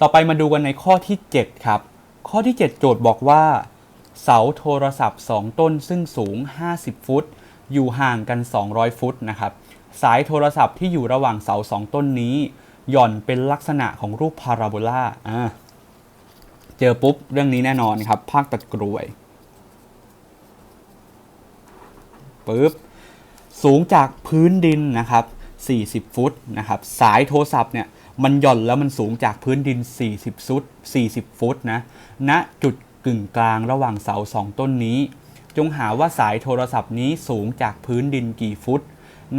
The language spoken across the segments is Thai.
ต่อไปมาดูกันในข้อที่ 7 ครับ ข้อที่ 7 โจทย์บอกว่า เสาโทรศัพท์ 2 ต้นซึ่งสูง 50 ฟุต อยู่ห่างกัน 200 ฟุตนะครับ สายโทรศัพท์ที่อยู่ระหว่างเสา 2 ต้นนี้ หย่อนเป็นลักษณะของรูปพาราโบลาอ่าเจอปุ๊บ เรื่องนี้แน่นอนครับ ภาคตัดกรวยปึ๊บสูงจากพื้นดินนะครับ 40 ฟุตนะครับ สายโทรศัพท์เนี่ย มันหย่อนแล้วมันสูงจากพื้นดิน 40 ฟุต 40 ฟุตนะณจุดกึ่งกลางระหว่างเสาสองต้นนี้ จงหาว่าสายโทรศัพท์นี้สูงจากพื้นดินกี่ฟุต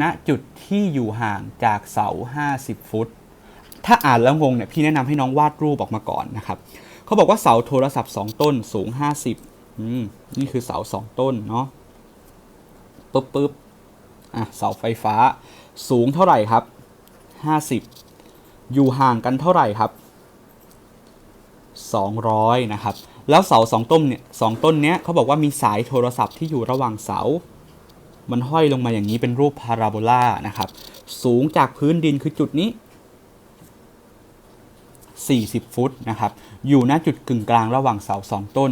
ณจุดที่อยู่ห่างจากเสา 50 ฟุต ถ้าอ่านแล้วงงเนี่ยพี่แนะนำให้น้องวาดรูปออกมาก่อนนะครับเขาบอกว่าเสาโทรศัพท์ 2 ต้นสูง 50อืมนี่คือเสา 2 ต้นเนาะปึ๊บปึ๊บอะเสาไฟฟ้าสูงเท่าไหร่ครับ 50 อยู่ห่างกันเท่าไหร่ครับ 200 นะครับ แล้วเสาสองต้นเนี่ยสองต้นเนี้ยเขาบอกว่ามีสายโทรศัพท์ที่อยู่ระหว่างเสา มันห้อยลงมาอย่างนี้เป็นรูปพาราโบลานะครับ สูงจากพื้นดินคือจุดนี้ 40 ฟุตนะครับ อยู่ณจุดกึ่งกลางระหว่างเสาสองต้น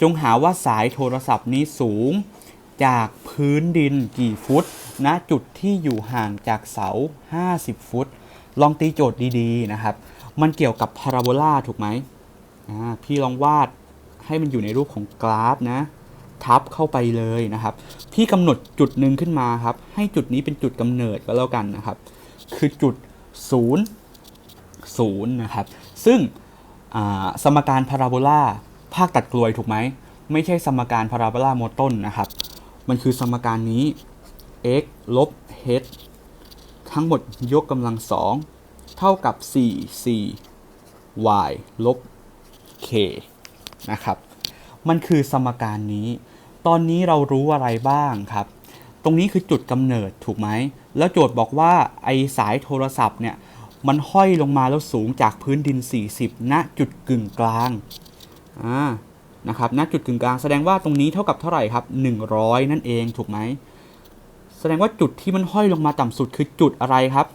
จงหาว่าสายโทรศัพท์นี้สูงจากพื้นดินกี่ฟุตณจุดที่อยู่ห่างจากเสา 50 ฟุต ลองตีโจทย์ดีๆนะครับ มันเกี่ยวกับพาราโบลาถูกไหมพี่ลองวาดให้มันอยู่ในรูปของกราฟนะ ทับเข้าไปเลยนะครับ พี่กำหนดจุดหนึ่งขึ้นมาครับ ให้จุดนี้เป็นจุดกำเนิดก็แล้วกันนะครับ คือจุด0 0นะครับ ซึ่งสมการพาราโบลาภาคตัดกลวยถูกไหม ไม่ใช่สมการพาราโบลาโมต้นนะครับ มันคือสมการนี้ x ลบ h ทั้งหมดยกกำลังสองเท่ากับ4 c y ลบ k นะครับ มันคือสมการนี้ ตอนนี้เรารู้อะไรบ้างครับ ตรงนี้คือจุดกำเนิดถูกไหม แล้วโจทย์บอกว่าไอสายโทรศัพท์เนี่ย มันห้อยลงมาแล้วสูงจากพื้นดิน 40 ณ จุดกึ่งกลาง อ่า นะครับ ณ จุดกึ่งกลางแสดงว่าตรงนี้เท่ากับเท่าไหร่ครับ 100 นั่นเองถูกไหม ดงว่าจุดที่มันห้อยลงมาต่ำสุดคือจุดอะไรครับ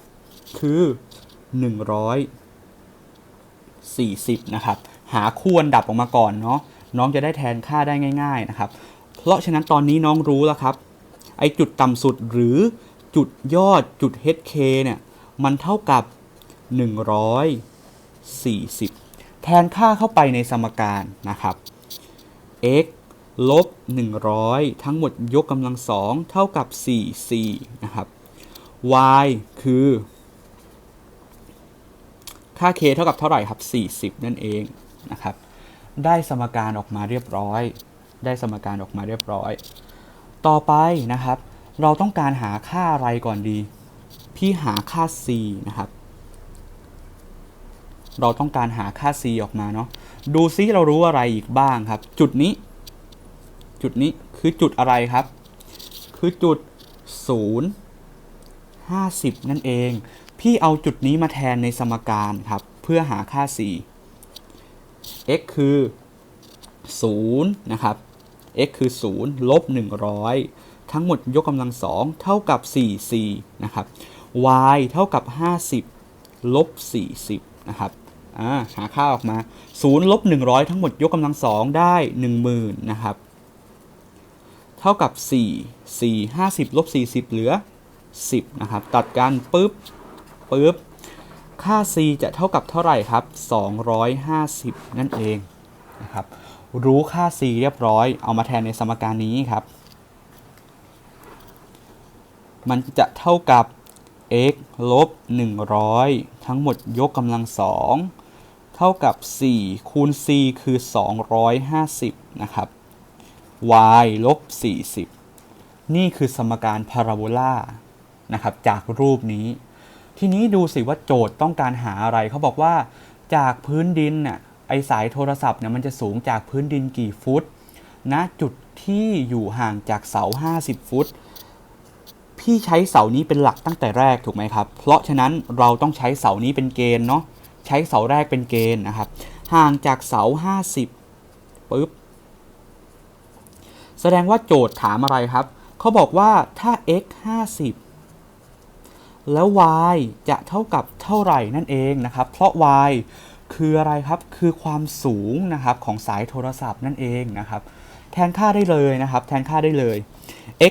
คือ 140 นะครับ หาคู่อันดับออกมาก่อนเนาะน้องจะได้แทนค่าได้ง่าย ๆนะครับ เพราะฉะนั้นตอนนี้น้องรู้แล้วครับ ไอจุดต่ำสุดหรือจุดยอดจุด HK เนี่ย มันเท่ากับ 140 แทนค่าเข้าไปในสมการนะครับ x ลบ 100 ทั้งหมดยกกำลังสองเท่ากับ 4c นะครับ y คือ ค่า k เท่ากับเท่าไหร่ครับ 40 นั่นเองนะครับ ได้สมการออกมาเรียบร้อย ได้สมการออกมาเรียบร้อย ต่อไปนะครับ เราต้องการหาค่าอะไรก่อนดี พี่หาค่า c นะครับ เราต้องการหาค่า c ออกมาเนาะ ดูซิเรารู้อะไรอีกบ้างครับ จุดนี้ จุดนี้คือจุดอะไรครับ คือจุด 0 50 นั่นเอง พี่เอาจุดนี้มาแทนในสมการครับ เพื่อหาค่า c x คือ 0 นะครับ x คือ 0 ลบ 100 ทั้งหมดยกกำลังสองเท่ากับ 4c นะครับ y เท่ากับ 50 ลบ 40 นะครับหาค่าออกมา 0 ลบ 100 ทั้งหมดยกกำลังสองได้ 10,000 นะครับ เท่ากับ 4 4 50ลบ40 เหลือ 10 นะครับ ตัดกันปุ๊บปุ๊บ ค่า c จะเท่ากับเท่าไหร่ครับ 250 นั่นเองนะครับ รู้ค่า c เรียบร้อย เอามาแทนในสมการนี้ครับ มันจะเท่ากับ x ลบ 100 ทั้งหมดยกกำลังสอง เท่ากับ 4 คูณ c คือ 250 นะครับ y ลบ40 นี่คือสมการพาราโบลานะครับจากรูปนี้ ทีนี้ดูสิว่าโจทย์ต้องการหาอะไรเขาบอกว่าจากพื้นดินน่ะไอสายโทรศัพท์เนี่ยมันจะสูงจากพื้นดินกี่ฟุตณจุดที่อยู่ห่างจากเสา 50 ฟุต พี่ใช้เสานี้เป็นหลักตั้งแต่แรกถูกไหมครับ เพราะฉะนั้นเราต้องใช้เสานี้เป็นเกณฑ์เนาะใช้เสาแรกเป็นเกณฑ์นะครับ ห่างจากเสา 50ปุ๊บ แสดงว่าโจทย์ถามอะไรครับ เขาบอกว่าถ้า x 50 แล้ว y จะเท่ากับเท่าไหร่นั่นเองนะครับ เพราะ y คืออะไรครับ คือความสูงนะครับของสายโทรศัพท์นั่นเองนะครับ แทนค่าได้เลยนะครับ แทนค่าได้เลย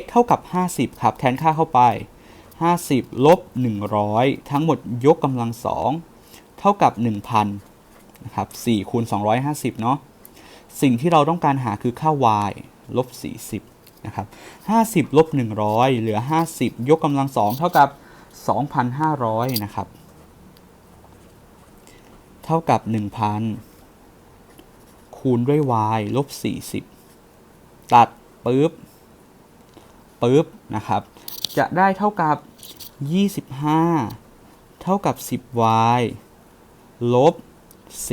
x เท่ากับ 50 ครับ แทนค่าเข้าไป 50 ลบ 100 ทั้งหมดยกกำลังสองเท่ากับ 1,000 นะครับ4คูณ250 เนาะ สิ่งที่เราต้องการหาคือค่า y ลบ40นะครับ50ลบ100 เหลือ 50 ยกกำลังสองเท่ากับ 2,500นะครับ เท่ากับ 1,000 คูณด้วย y ลบ40 ตัดปึ๊บปึ๊บนะครับ จะได้เท่ากับ 25 เท่ากับ 10y ลบ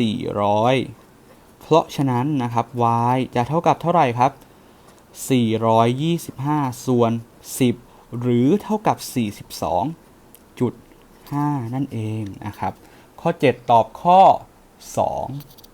400 เพราะฉะนั้นนะครับ y จะเท่ากับเท่าไหร่ครับ 425 ส่วน 10 หรือเท่ากับ 42.5 นั่นเองนะครับ ข้อ 7 ตอบข้อ 2